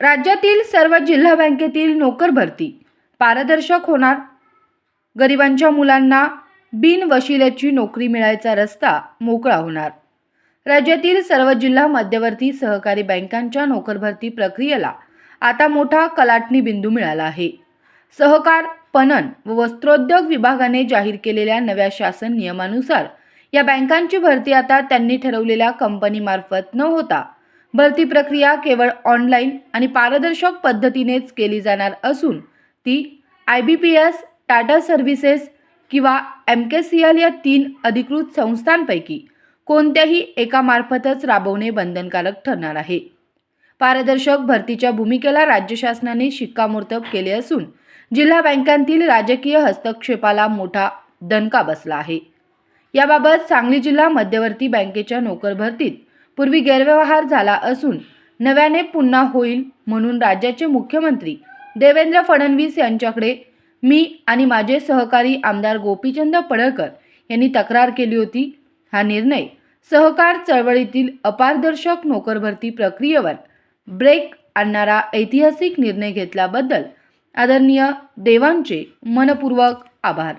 राज्यातील सर्व जिल्हा बँकेतील नोकर भरती पारदर्शक होणार. गरिबांच्या मुलांना बिन वशिल्याची नोकरी मिळायचा रस्ता मोकळा होणार. राज्यातील सर्व जिल्हा मध्यवर्ती सहकारी बँकांच्या नोकर भरती प्रक्रियेला आता मोठा कलाटणी बिंदू मिळाला आहे. सहकार पणन व वस्त्रोद्योग विभागाने जाहीर केलेल्या नव्या शासन नियमानुसार या बँकांची भरती आता त्यांनी ठरवलेल्या कंपनीमार्फत न होता. भरती प्रक्रिया केवळ ऑनलाईन आणि पारदर्शक पद्धतीनेच केली जाणार असून ती I B P S Tata services किंवा एम के सी एल या तीन अधिकृत संस्थांपैकी कोणत्याही एकामार्फतच राबवणे बंधनकारक ठरणार आहे. पारदर्शक भरतीच्या भूमिकेला राज्य शासनाने शिक्कामोर्तब केले असून जिल्हा बँकांतील राजकीय हस्तक्षेपाला मोठा दणका बसला आहे. याबाबत सांगली जिल्हा मध्यवर्ती बँकेच्या नोकर भरतीत पूर्वी गैरव्यवहार झाला असून नव्याने पुन्हा होईल म्हणून राज्याचे मुख्यमंत्री देवेंद्र फडणवीस यांच्याकडे मी आणि माझे सहकारी आमदार गोपीचंद पडळकर यांनी तक्रार केली होती. हा निर्णय सहकार चळवळीतील अपारदर्शक नोकर भरती प्रक्रियेवर ब्रेक आणणारा ऐतिहासिक निर्णय घेतल्याबद्दल आदरणीय देवांचे मनपूर्वक आभार.